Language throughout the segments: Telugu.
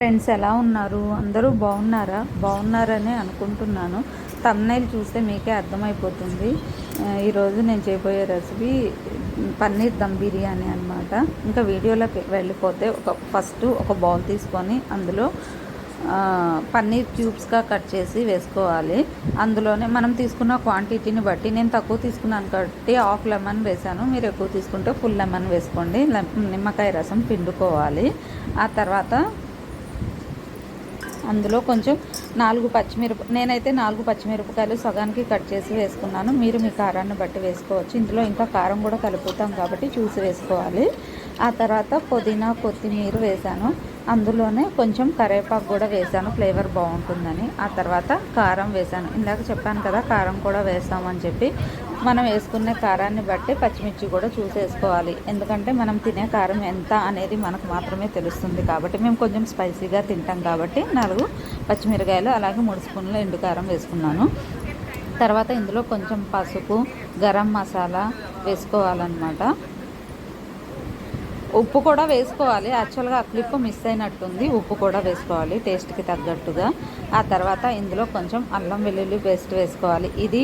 ఫ్రెండ్స్ ఎలా ఉన్నారు? అందరూ బాగున్నారా? బాగున్నారని అనుకుంటున్నాను. తమ్నైల్ చూస్తే మీకే అర్థమైపోతుంది. ఈరోజు నేను చేయబోయే రెసిపీ పన్నీర్ దమ్ బిర్యానీ అనమాట ఇంకా వీడియోలోకి వెళ్ళిపోతే ఒక ఫస్ట్ ఒక బౌల్ తీసుకొని అందులో పన్నీర్ క్యూబ్స్గా కట్ చేసి వేసుకోవాలి. అందులోనే మనం తీసుకున్న క్వాంటిటీని బట్టి నేను తక్కువ తీసుకున్నాను కాబట్టి హాఫ్ లెమన్ వేసాను మీరు ఎక్కువ తీసుకుంటే ఫుల్ లెమన్ వేసుకోండి. నిమ్మకాయ రసం పిండుకోవాలి. ఆ తర్వాత అందులో కొంచెం నాలుగు పచ్చిమిరప నేనైతే నాలుగు పచ్చిమిరపకాయలు సగానికి కట్ చేసి వేసుకున్నాను. మీరు మీ కారాన్ని బట్టి వేసుకోవచ్చు. ఇందులో ఇంకా కారం కూడా కలుపుతాం కాబట్టి చూసి వేసుకోవాలి. ఆ తర్వాత పుదీనా కొత్తిమీర వేసాను. అందులోనే కొంచెం కరివేపాకు కూడా వేసాను. ఫ్లేవర్ బాగుంటుందని. ఆ తర్వాత కారం వేసాను. ఇందాక చెప్పాను కదా కారం కూడా వేస్తామని చెప్పి. మనం వేసుకునే కారాన్ని బట్టి పచ్చిమిర్చి కూడా చూసేసుకోవాలి. ఎందుకంటే మనం తినే కారం ఎంత అనేది మనకు మాత్రమే తెలుస్తుంది కాబట్టి మేము కొంచెం స్పైసీగా తింటాం కాబట్టి నాలుగు పచ్చిమిరకాయలు అలాగే మూడు స్పూన్ల ఎండు కారం వేసుకున్నాను. తర్వాత ఇందులో కొంచెం పసుపు గరం మసాలా వేసుకోవాలన్నమాట. ఉప్పు కూడా వేసుకోవాలి. యాక్చువల్గా ఆ క్లిప్ మిస్ అయినట్టుంది. ఉప్పు కూడా వేసుకోవాలి టేస్ట్కి తగ్గట్టుగా. ఆ తర్వాత ఇందులో కొంచెం అల్లం వెల్లుల్లి పేస్ట్ వేసుకోవాలి. ఇది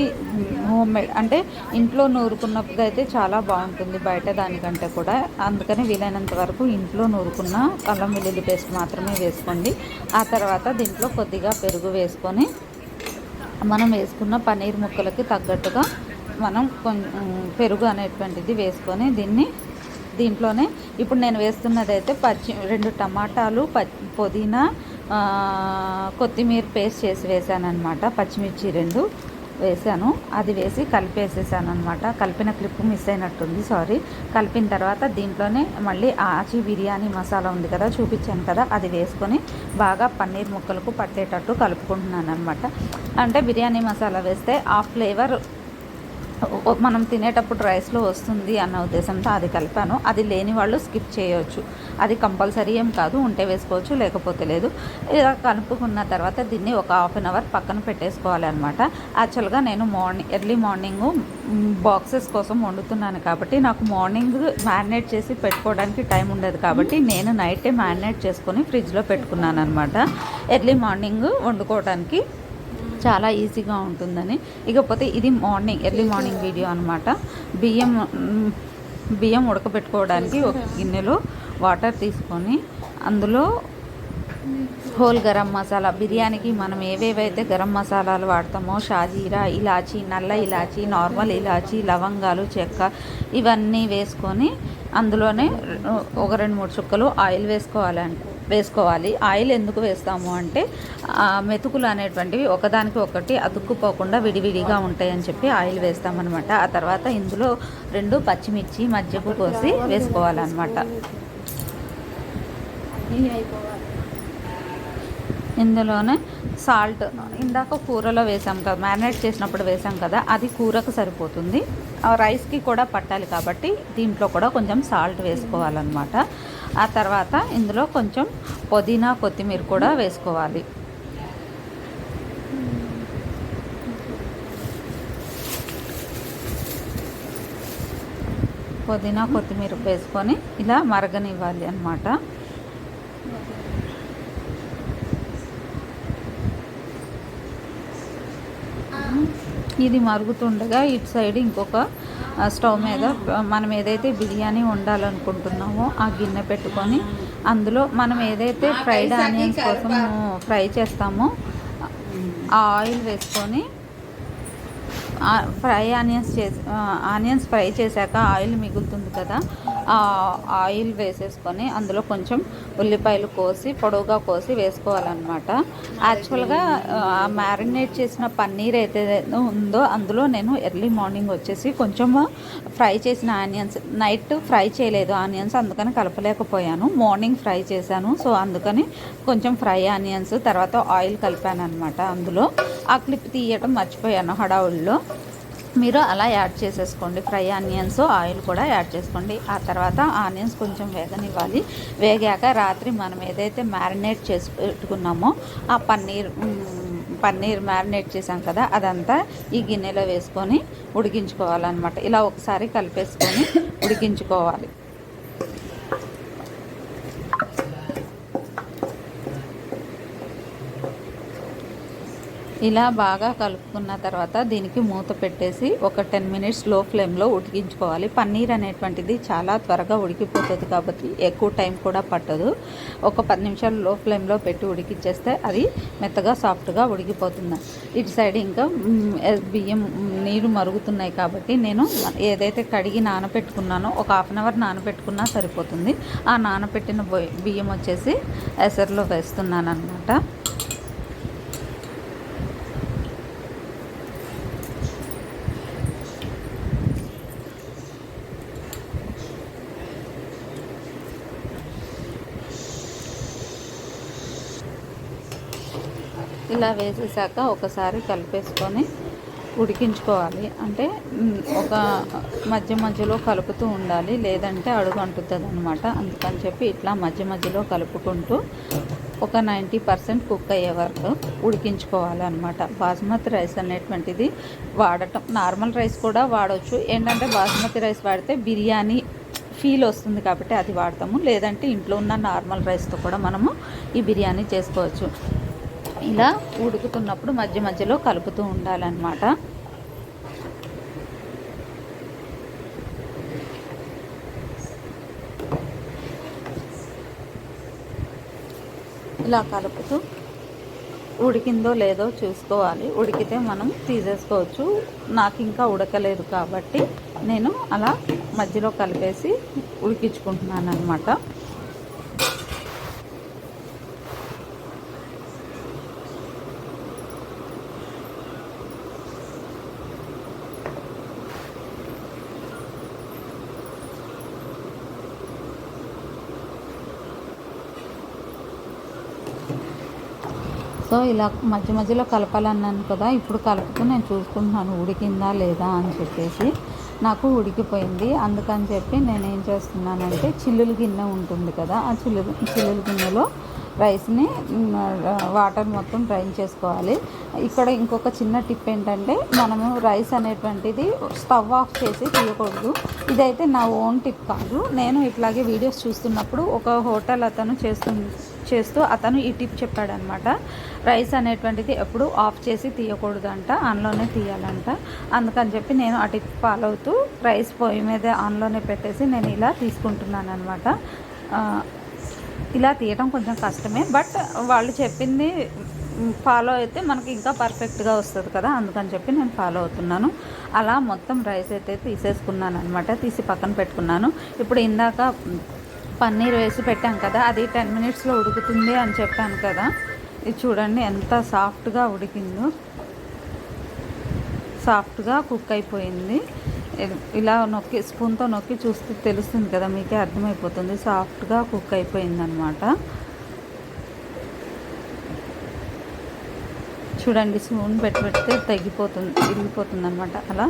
హోమ్ మేడ్ అంటే ఇంట్లో నూరుకున్నప్పుడు అయితే చాలా బాగుంటుంది బయట దానికంటే కూడా. అందుకని వీలైనంత వరకు ఇంట్లో నూరుకున్న అల్లం వెల్లుల్లి పేస్ట్ మాత్రమే వేసుకోండి. ఆ తర్వాత దీంట్లో కొద్దిగా పెరుగు వేసుకొని మనం వేసుకున్న పన్నీర్ ముక్కలకి తగ్గట్టుగా మనం కొంచెం పెరుగు అనేటువంటిది వేసుకొని దీన్ని దీంట్లోనే ఇప్పుడు నేను వేస్తున్నది అయితే పచ్చి రెండు టమాటాలు ప పుదీనా కొత్తిమీర పేస్ట్ చేసి వేసాను అనమాట పచ్చిమిర్చి రెండు వేసాను. అది వేసి కలిపేసేసాను అనమాట కలిపిన క్లిప్ మిస్ అయినట్టుంది సారీ. కలిపిన తర్వాత దీంట్లోనే మళ్ళీ ఆచి బిర్యానీ మసాలా ఉంది కదా చూపించాను కదా అది వేసుకొని బాగా పన్నీర్ ముక్కలకు పట్టేటట్టు కలుపుకుంటున్నాను అనమాట అంటే బిర్యానీ మసాలా వేస్తే ఆ ఫ్లేవర్ మనం తినేటప్పుడు రైస్లో వస్తుంది అన్న ఉద్దేశంతో అది కలిపాను. అది లేని వాళ్ళు స్కిప్ చేయవచ్చు అది కంపల్సరీ ఏం కాదు ఉంటే వేసుకోవచ్చు లేకపోతే లేదు. ఇలా కలుపుకున్న తర్వాత దీన్ని ఒక హాఫ్ అన్ అవర్ పక్కన పెట్టేసుకోవాలి అనమాట యాక్చువల్గా నేను మార్నింగ్ ఎర్లీ మార్నింగ్ బాక్సెస్ కోసం వండుతున్నాను కాబట్టి నాకు మార్నింగ్ మ్యారినేట్ చేసి పెట్టుకోవడానికి టైం ఉండదు కాబట్టి నేను నైటే మ్యారినేట్ చేసుకొని ఫ్రిడ్జ్లో పెట్టుకున్నాను అనమాట ఎర్లీ మార్నింగ్ వండుకోవడానికి చాలా ఈజీగా ఉంటుందని. ఇకపోతే ఇది మార్నింగ్ ఎర్లీ మార్నింగ్ వీడియో అనమాట బియ్యం బియ్యం ఉడకబెట్టుకోవడానికి ఒక గిన్నెలో వాటర్ తీసుకొని అందులో హోల్ గరం మసాలా. బిర్యానీకి మనం ఏవేవైతే గరం మసాలాలు వాడతామో షాజీరా ఇలాచి నల్ల ఇలాచి నార్మల్ ఇలాచి లవంగాలు చెక్క ఇవన్నీ వేసుకొని అందులోనే ఒక రెండు మూడు చుక్కలు ఆయిల్ వేసుకోవాలండి వేసుకోవాలి. ఆయిల్ ఎందుకు వేస్తాము అంటే మెతుకులు అనేటువంటివి ఒకదానికి ఒకటి అతుక్కుపోకుండా విడివిడిగా ఉంటాయని చెప్పి ఆయిల్ వేస్తామన్నమాట. ఆ తర్వాత ఇందులో రెండు పచ్చిమిర్చి మజ్జిగ కోసి వేసుకోవాలన్నమాట. ఇందులోనే సాల్ట్ ఇందాక కూరలో వేసాం కదా మ్యారినేట్ చేసినప్పుడు వేసాం కదా అది కూరకు సరిపోతుంది. రైస్కి కూడా పట్టాలి కాబట్టి దీంట్లో కూడా కొంచెం సాల్ట్ వేసుకోవాలన్నమాట. ఆ తర్వాత ఇందులో కొంచెం పుదీనా కొత్తిమీర కూడా వేసుకోవాలి. పుదీనా కొత్తిమీర వేసుకొని ఇలా మరగనివ్వాలి అన్నమాట. ఇది మరుగుతుండగా ఇటు సైడ్ ఇంకొక స్టవ్ మీద మనం ఏదైతే బిర్యానీ వండాలనుకుంటున్నామో ఆ గిన్నె పెట్టుకొని అందులో మనం ఏదైతే ఫ్రైడ్ ఆనియన్స్ కోసం ఫ్రై చేస్తామో ఆ ఆయిల్ వేసుకొని ఫ్రై ఆనియన్స్ చేసి ఆనియన్స్ ఫ్రై చేశాక ఆయిల్ మిగులుతుంది కదా ఆయిల్ వేసేసుకొని అందులో కొంచెం ఉల్లిపాయలు కోసి పొడవుగా కోసి వేసుకోవాలన్నమాట. యాక్చువల్గా మ్యారినేట్ చేసిన పన్నీర్ అయితే ఉందో అందులో నేను ఎర్లీ మార్నింగ్ వచ్చేసి కొంచెము ఫ్రై చేసిన ఆనియన్స్ నైట్ ఫ్రై చేయలేదు ఆనియన్స్ అందుకని కలపలేకపోయాను. మార్నింగ్ ఫ్రై చేశాను సో అందుకని కొంచెం ఫ్రై ఆనియన్స్ తర్వాత ఆయిల్ కలిపాను అనమాట అందులో. ఆ క్లిప్ తీయటం మర్చిపోయాను హడావుల్లో. మీరు అలా యాడ్ చేసేసుకోండి. ఫ్రై ఆనియన్స్ ఆయిల్ కూడా యాడ్ చేసుకోండి. ఆ తర్వాత ఆనియన్స్ కొంచెం వేగనివ్వాలి. వేగాక రాత్రి మనం ఏదైతే మ్యారినేట్ చేసి పెట్టుకున్నామో ఆ పన్నీర్ పన్నీర్ మ్యారినేట్ చేసాం కదా అదంతా ఈ గిన్నెలో వేసుకొని ఉడికించుకోవాలన్నమాట. ఇలా ఒకసారి కలిపేసుకొని ఉడికించుకోవాలి. ఇలా బాగా కలుపుకున్న తర్వాత దీనికి మూత పెట్టేసి ఒక టెన్ మినిట్స్లో ఫ్లేమ్లో ఉడికించుకోవాలి. పన్నీర్ అనేటువంటిది చాలా త్వరగా ఉడికిపోతుంది కాబట్టి ఎక్కువ టైం కూడా పట్టదు. ఒక పది నిమిషాలు లో ఫ్లేమ్లో పెట్టి ఉడికిచ్చేస్తే అది మెత్తగా సాఫ్ట్గా ఉడికిపోతుంది. ఇటు సైడ్ ఇంకా బియ్యం నీరు మరుగుతున్నాయి కాబట్టి నేను ఏదైతే కడిగి నానబెట్టుకున్నానో ఒక హాఫ్ అన్ అవర్ నానబెట్టుకున్నా సరిపోతుంది. ఆ నానబెట్టిన బియ్యం వచ్చేసి ఎసర్లో వేస్తున్నాను అనమాట ఇలా వేసేసాక ఒకసారి కలిపేసుకొని ఉడికించుకోవాలి. అంటే ఒక మధ్య మధ్యలో కలుపుతూ ఉండాలి. లేదంటే అడుగు అంటుతుంది అనమాట అందుకని చెప్పి ఇట్లా మధ్య మధ్యలో కలుపుకుంటూ ఒక నైంటీ పర్సెంట్ కుక్ అయ్యే వరకు ఉడికించుకోవాలి అనమాట బాస్మతి రైస్ అనేటువంటిది వాడటం. నార్మల్ రైస్ కూడా వాడవచ్చు ఏంటంటే బాస్మతి రైస్ వాడితే బిర్యానీ ఫీల్ వస్తుంది కాబట్టి అది వాడతాము. లేదంటే ఇంట్లో ఉన్న నార్మల్ రైస్తో కూడా మనము ఈ బిర్యానీ చేసుకోవచ్చు. ఇలా ఉడుకుతున్నప్పుడు మధ్య మధ్యలో కలుపుతూ ఉండాలన్నమాట. ఇలా కలుపుతూ ఉడికిందో లేదో చూసుకోవాలి. ఉడికితే మనం తీసేసుకోవచ్చు. నాకు ఇంకా ఉడకలేదు కాబట్టి నేను అలా మధ్యలో కలిపేసి ఉడికించుకుంటున్నాను అనమాట సో ఇలా మధ్య మధ్యలో కలపాలన్నాను కదా ఇప్పుడు కలుపుతూ నేను చూసుకుంటున్నాను ఉడికిందా లేదా అని చెప్పేసి. నాకు ఉడికిపోయింది. అందుకని చెప్పి నేను ఏం చేస్తున్నానంటే చిల్లుల గిన్నె ఉంటుంది కదా ఆ చిల్లు చిల్లుల గిన్నెలో రైస్ని వాటర్ మొత్తం డ్రైన్ చేసుకోవాలి. ఇక్కడ ఇంకొక చిన్న టిప్ ఏంటంటే మనము రైస్ అనేటువంటిది స్టవ్ ఆఫ్ చేసి తీయకూడదు. ఇదైతే నా ఓన్ టిప్ కాదు. నేను ఇట్లాగే వీడియోస్ చూస్తున్నప్పుడు ఒక హోటల్ అతను చేస్తుంది చేస్తూ అతను ఈ టిప్ చెప్పాడనమాట. రైస్ అనేటువంటిది ఎప్పుడు ఆఫ్ చేసి తీయకూడదంట ఆన్లోనే తీయాలంట. అందుకని చెప్పి నేను ఆ టిప్ ఫాలో అవుతూ రైస్ పొయ్యి మీద ఆన్లోనే పెట్టేసి నేను ఇలా తీసుకుంటున్నాను అనమాట ఇలా తీయటం కొంచెం కష్టమే బట్ వాళ్ళు చెప్పింది ఫాలో అయితే మనకి ఇంకా పర్ఫెక్ట్గా వస్తుంది కదా అందుకని చెప్పి నేను ఫాలో అవుతున్నాను. అలా మొత్తం రైస్ అయితే తీసేసుకున్నాను అనమాట తీసి పక్కన పెట్టుకున్నాను. ఇప్పుడు ఇందాక పన్నీర్ వేసి పెట్టాం కదా అది టెన్ మినిట్స్లో ఉడుకుతుంది అని చెప్పాను కదా. ఇది చూడండి ఎంత సాఫ్ట్గా ఉడికిందో. సాఫ్ట్గా కుక్ అయిపోయింది. ఇలా నొక్కి స్పూన్తో నొక్కి చూస్తే తెలుస్తుంది కదా మీకే అర్థమైపోతుంది. సాఫ్ట్గా కుక్ అయిపోయిందనమాట చూడండి స్పూన్ పెట్టి పెడితే తగ్గిపోతుంది ఇరిగిపోతుంది అనమాట అలా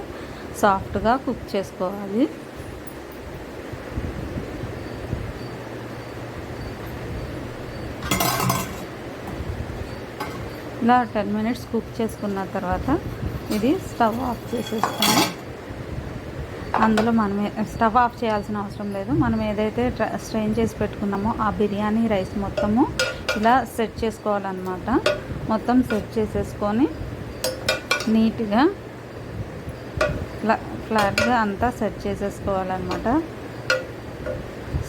సాఫ్ట్గా కుక్ చేసుకోవాలి. ఇలా టెన్ మినిట్స్ కుక్ చేసుకున్న తర్వాత ఇది స్టవ్ ఆఫ్ చేసేస్తాము. అందులో మనం స్టవ్ ఆఫ్ చేయాల్సిన అవసరం లేదు. మనం ఏదైతే స్ట్రెయిన్ చేసి పెట్టుకున్నామో ఆ బిర్యానీ రైస్ మొత్తము ఇలా సెట్ చేసుకోవాలన్నమాట. మొత్తం సెట్ చేసేసుకొని నీట్గా ఫ్లా ఫ్లాట్గా అంతా సెట్ చేసేసుకోవాలన్నమాట.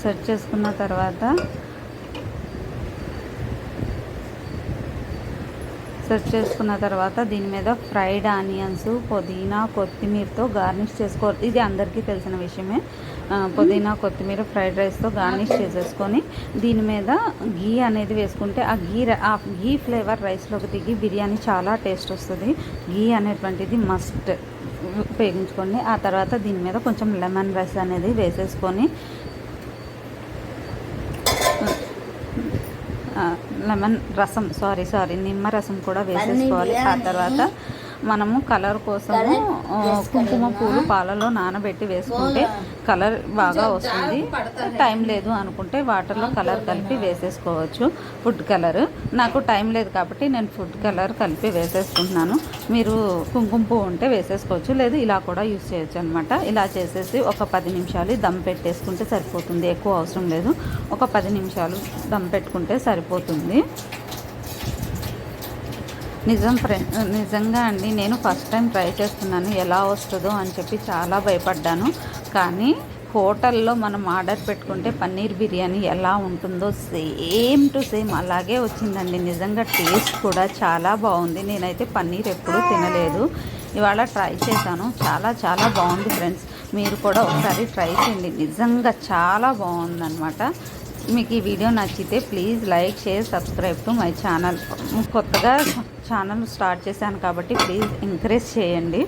సెట్ చేసుకున్న తర్వాత సెట్ చేసుకున్న తర్వాత దీని మీద ఫ్రైడ్ ఆనియన్స్ పుదీనా కొత్తిమీరతో గార్నిష్ చేసుకోవాలి. ఇది అందరికీ తెలిసిన విషయమే. పుదీనా కొత్తిమీర ఫ్రైడ్ రైస్తో గార్నిష్ చేసేసుకొని దీని మీద గీ అనేది వేసుకుంటే ఆ గీ ఆ గీ ఫ్లేవర్ రైస్లోకి దిగి బిర్యానీ చాలా టేస్ట్ వస్తుంది. గీ అనేటువంటిది మస్ట్ ఉపయోగించుకోండి. ఆ తర్వాత దీని మీద కొంచెం లెమన్ రైస్ అనేది వేసేసుకొని లెమన్ రసం సారీ సారీ నిమ్మ రసం కూడా వేసేసుకోవాలి. ఆ తర్వాత మనము కలర్ కోసము కుంకుమ పూలు పాలలో నానబెట్టి వేసుకుంటే కలర్ బాగా వస్తుంది. టైం లేదు అనుకుంటే వాటర్లో కలర్ కలిపి వేసేసుకోవచ్చు ఫుడ్ కలర్. నాకు టైం లేదు కాబట్టి నేను ఫుడ్ కలర్ కలిపి వేసేసుకుంటున్నాను. మీరు కుంకుమ పువ్వు ఉంటే వేసేసుకోవచ్చు లేదు ఇలా కూడా యూస్ చేయొచ్చు అనమాట ఇలా చేసేసి ఒక పది నిమిషాలు దమ్ పెట్టేసుకుంటే సరిపోతుంది ఎక్కువ అవసరం లేదు. ఒక పది నిమిషాలు దమ్ పెట్టుకుంటే సరిపోతుంది. నిజం ఫ్రెండ్ నిజంగా అండి. నేను ఫస్ట్ టైం ట్రై చేస్తున్నాను. ఎలా వస్తుందో అని చెప్పి చాలా భయపడ్డాను. కానీ హోటల్లో మనం ఆర్డర్ పెట్టుకుంటే పన్నీర్ బిర్యానీ ఎలా ఉంటుందో సేమ్ టు సేమ్ అలాగే వచ్చిందండి. నిజంగా టేస్ట్ కూడా చాలా బాగుంది. నేనైతే పన్నీర్ ఎప్పుడూ తినలేదు. ఇవాళ ట్రై చేశాను. చాలా చాలా బాగుంది ఫ్రెండ్స్. మీరు కూడా ఒకసారి ట్రై చేయండి. నిజంగా చాలా బాగుందన్నమాట. మీకు ఈ వీడియో నచ్చితే please like share subscribe to my channel కొత్తగా ఛానల్ స్టార్ట్ చేశాను కాబట్టి ప్లీజ్ ఎంకరేజ్ చేయండి.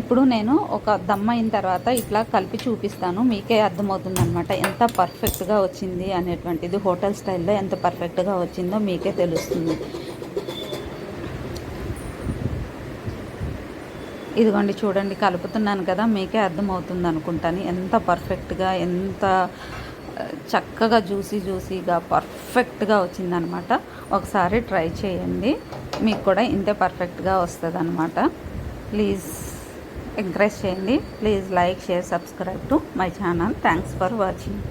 ఇప్పుడు నేను ఒక దమ్ అయిన తర్వాత ఇట్లా కలిపి చూపిస్తాను. మీకే అర్థమవుతుంది అనమాట ఎంత పర్ఫెక్ట్గా వచ్చింది అనేటువంటిది హోటల్ స్టైల్లో ఎంత పర్ఫెక్ట్గా వచ్చిందో మీకే తెలుస్తుంది. ఇదిగోండి చూడండి కలుపుతున్నాను కదా మీకే అర్థమవుతుంది అనుకుంటాను ఎంత పర్ఫెక్ట్గా ఎంత చక్కగా జ్యూసీ జ్యూసీగా పర్ఫెక్ట్గా వచ్చిందనమాట. ఒకసారి ట్రై చేయండి. మీకు కూడా ఇంతే పర్ఫెక్ట్గా వస్తుంది అనమాట ప్లీజ్ ఎంకరేజ్ చేయండి. Please like share subscribe to my channel. Thanks for watching.